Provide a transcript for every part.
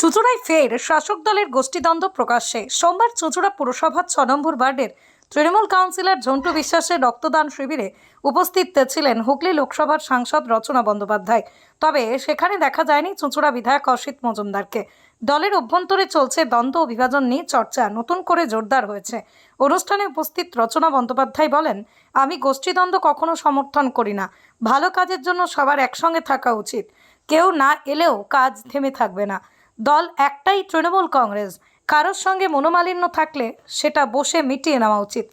চুঁচুড়ায় ফের শাসক দলের গোষ্ঠীদ্বন্দ্ব প্রকাশ্যে। সোমবার চুঁচুড়া পুরসভার ছ নম্বর ওয়ার্ডের তৃণমূল কাউন্সিলর ঝন্টু বিশ্বাসের রক্তদান শিবিরে উপস্থিত ছিলেন হুগলি লোকসভার সাংসদ রচনা বন্দ্যোপাধ্যায়। তবে সেখানে দেখা যায়নি চুঁচুড়া বিধায়ক অসিত মজুমদারকে। দলের অভ্যন্তরে চলছে দ্বন্দ্ব ও বিভাজন নিয়ে চর্চা, নতুন করে জোরদার হয়েছে। অনুষ্ঠানে উপস্থিত রচনা বন্দ্যোপাধ্যায় বলেন, আমি গোষ্ঠীদ্বন্দ্ব কখনো সমর্থন করি না। ভালো কাজের জন্য সবার একসঙ্গে থাকা উচিত। কেউ না এলেও কাজ থেমে থাকবে না। দল একটাই তৃণমূল কংগ্রেস। কারোর সঙ্গে মনোমালিন্য থাকলে সেটা বসে মিটিয়ে নেওয়া উচিত।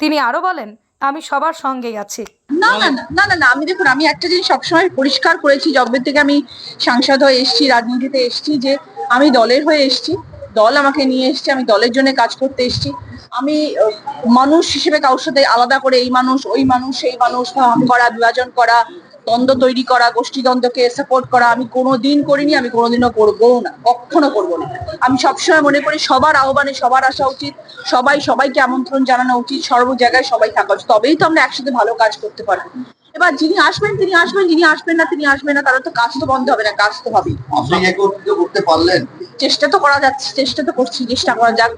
তিনি আরও বলেন, আমি সবার সঙ্গেই আছি। না না না না না আমি দেখুন, আমি একটা জিনিস সবসময় পরিষ্কার করেছি যবে থেকে আমি সাংসদ হয়ে এসেছি, রাজনীতিতে এসেছি, যে আমি দলের হয়ে এসেছি, দল আমাকে নিয়ে এসেছে, আমি দলের জন্য কাজ করতে এসেছি। আমি, মানুষ হিসেবে কারোর সাথে আলাদা করে এই মানুষ, ওই মানুষ, সেই মানুষ করা, বিভাজন করা দ্বন্দ্ব তৈরি করা গোষ্ঠী দ্বন্দ্বকে সাপোর্ট করা আমি কোনো দিন করিনি আমি কোনোদিনও করব না কখনো করব না। আমি সবসময় মনে করি সবার আহ্বানে সবার আসা উচিত সবাই সবাইকে আমন্ত্রণ জানানো উচিত সর্ব জায়গায় সবাই থাকা উচিত তবেই তো আমরা একসাথে ভালো কাজ করতে পারব। এবার যিনি আসবেন তিনি আসবেন যিনি আসবেন না তিনি আসবেন না তারা তো কাজ তো বন্ধ হবে না কাজ তো হবেই। করতে পারলেন? চেষ্টা তো করা যাচ্ছে চেষ্টা তো করছি চেষ্টা করা যাক।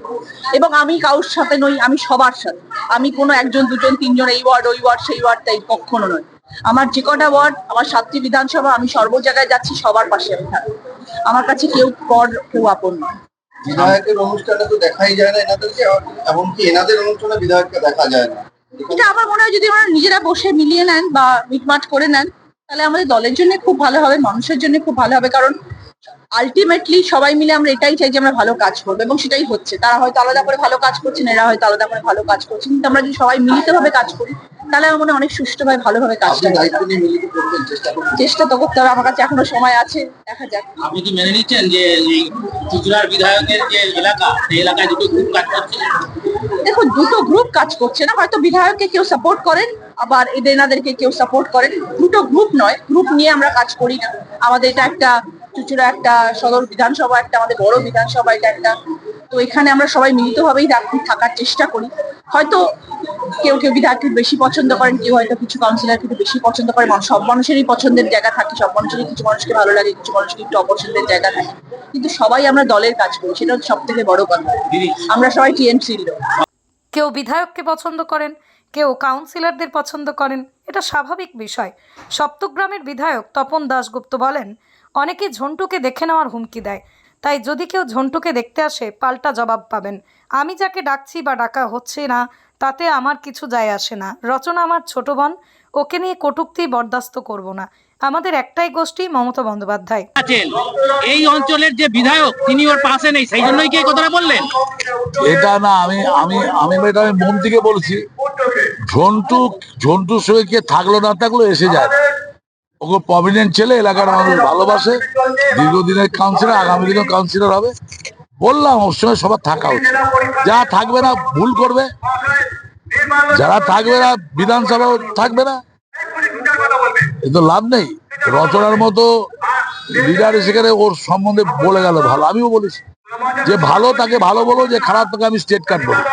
এবং আমি কারোর সাথে নই আমি সবার সাথে। আমি কোনো একজন দুজন তিনজন এই ওয়ার্ড ওই ওয়ার্ড সেই ওয়ার্ড তাই কখনো নয় আমার যে কটা ওয়ার্ড আমার সাতটি বিধানসভা আমি সর্ব জায়গায় যাচ্ছি সবার পাশে আমি থাকব। আমার কাছে কেউ পর কেউ আপন নয়। বিধায়কের অনুষ্ঠানে তো দেখাই যায় না এনাদেরকে এমনকি এনাদের অনুষ্ঠানে বিধায়ককে দেখা যায় না। এটা আমার মনে হয় যদি আমরা নিজেরা বসে মিলিয়ে নেন বা মিটমাট করে নেন তাহলে আমাদের দলের জন্য খুব ভালো হবে মানুষের জন্য খুব ভালো হবে কারণ আলটিমেটলি সবাই মিলে আমরা এটাই চাই যে আমরা ভালো কাজ করব এবং সেটাই হচ্ছে। তারা হয়তো আলাদা করে ভালো কাজ করছেন এরা হয়তো আলাদা করে ভালো কাজ করছেন। কিন্তু আমরা যদি সবাই মিলিত ভাবে কাজ করি তাহলে আমার মনে হয় অনেক সুষ্ঠুভাবে ভালোভাবে কাজটা চেষ্টা তো করতে হবে আমার কাছে এখনও সময় আছে দেখা যাক। আপনি কি মেনে নিচ্ছেন যে চুচুড়ার বিধায়কের যে এলাকা সেই এলাকায় দুটো গ্রুপ কাজ করছে? দেখুন দুটো গ্রুপ কাজ করছে না হয়তো বিধায়ককে কেউ সাপোর্ট করেন আবার এদের এনাদেরকে কেউ সাপোর্ট করেন। দুটো গ্রুপ নয় গ্রুপ নিয়ে আমরা কাজ করি না। আমাদের এটা একটা চুচুড়া একটা সদর বিধানসভা, একটা আমাদের বড় বিধানসভা, এটা একটা। তো এখানে আমরা সবাই মিলিতভাবেই থাক- থাকার চেষ্টা করি। হয়তো কেউ কেউ বিধায়ককে বেশি পছন্দ করেন, কেউ হয়তো কিছু কাউন্সিলরকে বেশি পছন্দ করে সব মানুষেরই পছন্দের জায়গা থাকে, সব মানুষেরই কিছু মানুষকে ভালো লাগে, কিছু মানুষকে একটু অপছন্দের জায়গা থাকে। কিন্তু সবাই আমরা দলের কাজ করি, সেটা হচ্ছে সব থেকে বড় কথা। আমরা সবাই টিএমসির লোক কেউ বিধায়ককে পছন্দ করেন, কেউ কাউন্সিলরদের পছন্দ করেন, এটা স্বাভাবিক বিষয়। সপ্তগ্রামের বিধায়ক তপন দাশগুপ্ত বলেন অনেকে ঝন্টুকে দেখে নেওয়ার হুমকি দেয়। তাই যদি কেউ ঝন্টুকে দেখতে আসে পাল্টা জবাব পাবেন। আমি যাকে ডাকছি বা ডাকা হচ্ছে না তাতে আমার কিছু যায় আসে না। রচনা আমার ছোট বোন ওকে নিয়ে কটূক্তি বরদাস্ত করব না। আমাদের একটাই গোষ্ঠী মমতা বন্দ্যোপাধ্যায়। আছেন। এই অঞ্চলের যে বিধায়ক তিনি ওর পাশে নেই। সেই জন্যই কি এই কথাটা বললেন? এটা না আমি আমি আমি এটা আমি মন থেকে বলছি। ঝন্টু ঝন্টুর সঙ্গে কে থাকল না থাকল এসে যায়। ওকে প্রভিডেন্ট ছেলে, এলাকার মানুষ ভালোবাসে। দীর্ঘদিনের কাউন্সিলর আগামী দিনেও কাউন্সিলর হবে। বললাম সঙ্গে সবার থাকা উচিত। যা থাকবে না, ভুল করবে। যারা থাকবে না বিধানসভাও থাকবে না। এ তো লাভ নেই। রচনার মতো লিডার সেখানে ওর সম্বন্ধে বলে গেল ভালো। আমিও বলেছি, যে ভালো তাকে ভালো বলো, যে খারাপ তাকে আমি স্টেট কার্ড বলি।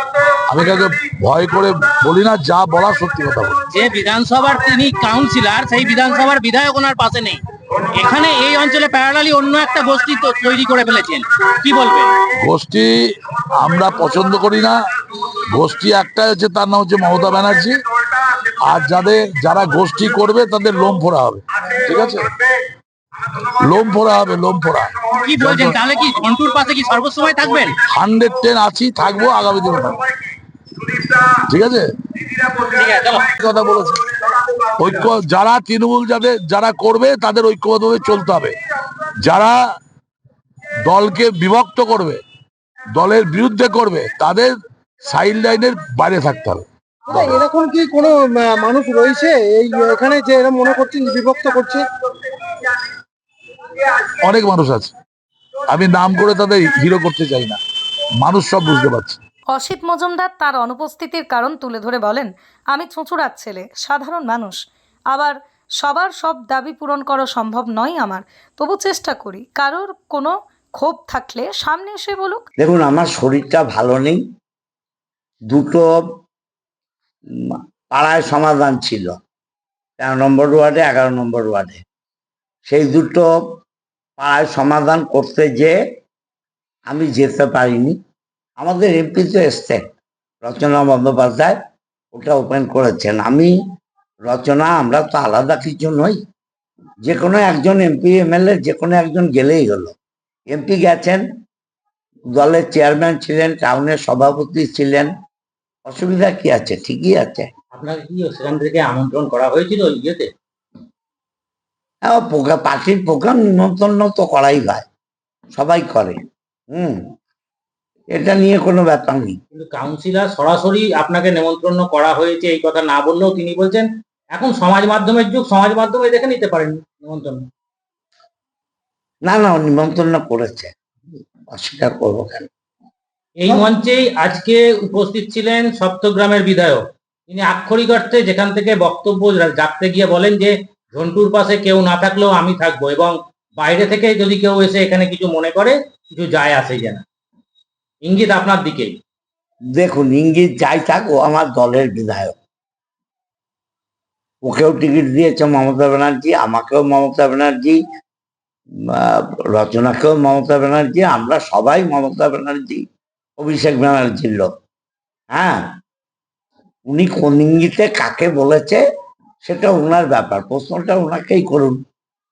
আমি কাউকে ভয় করে বলি না যা বলার সত্যি কথা বলি। যে বিধানসভার তিনি কাউন্সিলর সেই বিধানসভার বিধায়ক ওনার পাশে নেই। এখানে এই অঞ্চলে প্যারালালি অন্য একটা গোষ্ঠী তো তৈরি করে ফেলেছেন। কি বলবেন? গোষ্ঠী আমরা পছন্দ করি না। গোষ্ঠী একটা হচ্ছে তার নাম হচ্ছে মমতা ব্যানার্জি। আর যাদের যারা গোষ্ঠী করবে তাদের লোম ফোড়া হবে। ঠিক আছে? লোম ফোড়া হবে লোম ফোড়া। কি বলছেন? তাহলে কি ঝন্টুর পাশে কি সর্বসময় থাকবেন? হান্ড্রেড টেন আছি থাকব আগামী দিনে থাকব। ঠিক আছে? ঠিক আছে চলো। কথা বলেছে। ঐক্য যারা তৃণমূল যাদের যারা করবে তাদের ঐক্যবদ্ধভাবে চলতে হবে। যারা দলকে বিভক্ত করবে দলের বিরুদ্ধে করবে তাদের সাইড লাইনের বাইরে থাকতে হবে। এরকম কি কোনো মানুষ রয়েছে? এই এখানে যে এরা মনে করছেন বিভক্ত করছে? অনেক মানুষ আছে। আমি নাম করে তাদের হিরো করতে চাই না। মানুষ সব বুঝতে পারছে। অসিত মজুমদার তার অনুপস্থিতির কারণ তুলে ধরে বলেন, আমি চুঁচুড়ার ছেলে, সাধারণ মানুষ। আবার সবার সব দাবি পূরণ করা সম্ভব নয় আমার। তবু চেষ্টা করি। কারোর কোনো ক্ষোভ থাকলে সামনে এসে বলুক। দেখুন, আমার শরীরটা ভালো নেই। দুটো পাড়ায় সমাধান ছিল। তেরো নম্বর ওয়ার্ডে, এগারো নম্বর ওয়ার্ডে। সেই দুটো পাড়ায় সমাধান করতে যে আমি যেতে পারিনি। আমাদের এমপি তো এসছেন রচনা বন্দ্যোপাধ্যায় ওটা ওপেন করেছেন। আমি রচনা আমরা তো আলাদা কিছু নই। যে কোনো একজন এমপি এমএলএ যে কোনো একজন গেলেই হলো। এমপি গেছেন দলের চেয়ারম্যান ছিলেন টাউনের সভাপতি ছিলেন। অসুবিধা কি আছে? ঠিকই আছে। আপনাকে কি সেখান থেকে আমন্ত্রণ করা হয়েছিল ইয়েতে? হ্যাঁ পার্টির প্রোগ্রাম নিমন্ত্রণ তো করাই হয়। সবাই করে। হুম। এটা নিয়ে কোনো ব্যাপার নেই। কিন্তু কাউন্সিলর সরাসরি আপনাকে নেমন্ত্রণ করা হয়েছে এই কথা না বললেও তিনি বলছেন এখন সমাজ মাধ্যমের যুগ সমাজ মাধ্যমে দেখে নিতে পারেন নিমন্ত্রণ। না না নিমন্ত্রণ করেছে। অস্বীকার করব কেন? এই মঞ্চেই আজকে উপস্থিত ছিলেন সপ্তগ্রামের বিধায়ক। তিনি আক্ষরিক অর্থে যেখান থেকে বক্তব্য রাখতে গিয়ে বলেন যে ঝন্টুর পাশে কেউ না থাকলেও আমি থাকব এবং বাইরে থেকে যদি কেউ এসে এখানে কিছু মনে করে কিছু যায় আসে যে না ইঙ্গিত আপনার দিকে। দেখুন, ইঙ্গিত যাই থাক, ও আমার দলের বিধায়ক। ওকেও টিকিট দিয়েছে মমতা ব্যানার্জি, আমাকেও মমতা ব্যানার্জি রচনাকেও মমতা ব্যানার্জি, আমরা সবাই মমতা ব্যানার্জি, অভিষেক ব্যানার্জির লোক। হ্যাঁ উনি কোন ইঙ্গিতে কাকে বলেছে, সেটা ওনার ব্যাপার। প্রশ্নটা ওনাকেই করুন।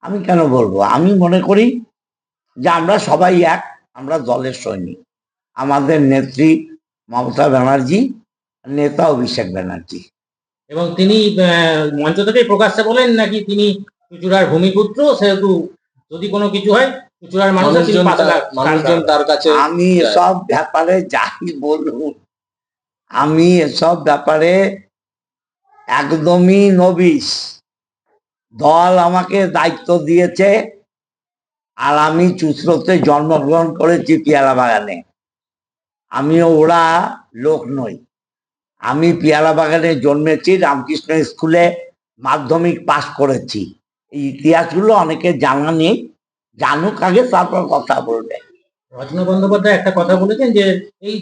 আমি কেন বলব? আমি মনে করি যে আমরা সবাই এক, আমরা দলের সৈনিক। আমাদের নেত্রী মমতা ব্যানার্জি নেতা অভিষেক ব্যানার্জি। এবং তিনি আহ, মঞ্চ থেকে প্রকাশ্যে বলেন নাকি তিনি চুচুড়ার ভূমিপুত্র সেহেতু যদি কোনো কিছু হয় চুচুড়ার মানুষজন তার- কাছে আমি। এসব ব্যাপারে যাই বলুন আমি এসব ব্যাপারে একদমই নবিশ দল আমাকে দায়িত্ব দিয়েছে আর আমি চুচরোতে জন্মগ্রহণ করেছি পেয়ারা বাগানে আমি ওরা লোক নই। আমি পিয়ারা বাগানে জন্মেছি রামকৃষ্ণ স্কুলে মাধ্যমিক পাশ করেছি। এই ইতিহাসগুলো অনেকে জানা নেই জানুক আগে তারপর কথা বলবে। রচনা বন্দ্যোপাধ্যায় একটা কথা বলেছেন যে এই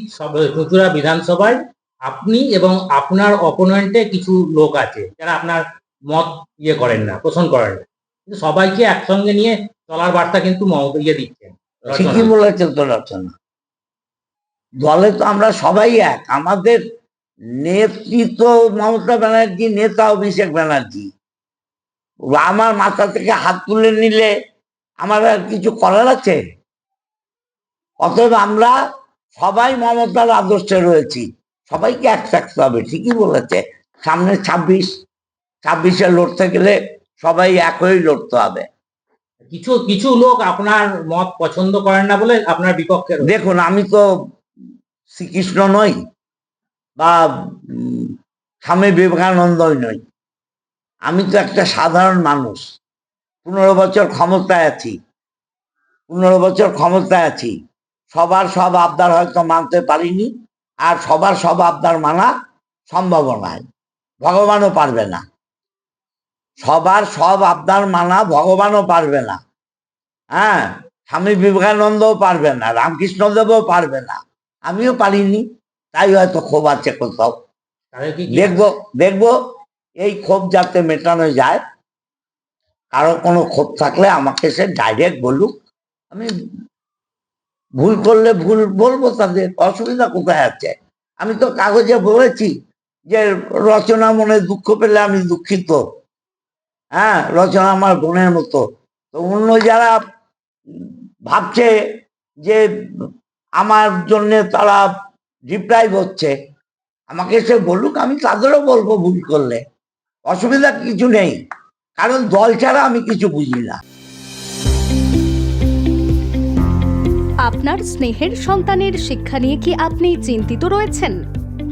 চুঁচুড়া বিধানসভায় আপনি এবং আপনার অপোনেন্টে কিছু লোক আছে যারা আপনার মত ইয়ে করেন না পোষণ করেন না। কিন্তু সবাইকে একসঙ্গে নিয়ে চলার বার্তা কিন্তু ইয়ে দিচ্ছেন। ঠিকই বলেছেন তো রচনা। দলে তো আমরা সবাই এক। আমাদের নেতৃত্ব মমতা ব্যানার্জি নেতা অভিষেক ব্যানার্জি। আমার মাথা থেকে হাত তুলে নিলে আমার আর কিছু করার আছে? অতএব আমরা সবাই মমতার আদর্শে রয়েছি। সবাইকে এক থাকতে হবে ঠিকই বলেছে। সামনে ছাব্বিশ ছাব্বিশে লড়তে গেলে সবাই এক হয়েই লড়তে হবে। কিছু কিছু লোক আপনার মত পছন্দ করেন না বলে আপনার বিপক্ষে দেখুন আমি তো শ্রীকৃষ্ণ নই বা স্বামী বিবেকানন্দই নই। আমি তো একটা সাধারণ মানুষ। পনেরো বছর ক্ষমতায় আছি। পনেরো বছর ক্ষমতায় আছি। সবার সব আবদার হয়তো মানতে পারিনি আর সবার সব আবদার মানা সম্ভব নয়। ভগবানও পারবে না। সবার সব আবদার মানা ভগবানও পারবে না। হ্যাঁ স্বামী বিবেকানন্দও পারবে না, রামকৃষ্ণদেবও পারবে না। আমিও পারিনি তাই হয়তো ক্ষোভ আছে কোথাও। দেখব দেখব এই ক্ষোভ যাতে মেটানো যায় কারও কোনো ক্ষোভ থাকলে আমাকে সে ডাইরেক্ট বলুক। আমি ভুল করলে ভুল বলব তাদের অসুবিধা কোথায় আছে? আমি তো কাগজে বলেছি যে রচনা মনে দুঃখ পেলে আমি দুঃখিত। হ্যাঁ রচনা আমার বোনের মতো। তো অন্য যারা ভাবছে যে আমার জন্য তারা ডিপ্রাইভ হচ্ছে। আমাকে সে বলুক, আমি তাদেরও বলব ভুল করলে। অসুবিধা কিছু নেই। কারণ দল ছাড়া আমি কিছু বুঝি না। আপনার স্নেহের সন্তানের শিক্ষা নিয়ে কি আপনি চিন্তিত রয়েছেন?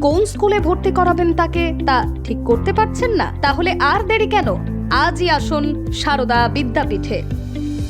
কোন স্কুলে ভর্তি করাবেন তাকে, তা ঠিক করতে পারছেন না? তাহলে আর দেরি কেন? আজই আসুন সারদা বিদ্যাপীঠে।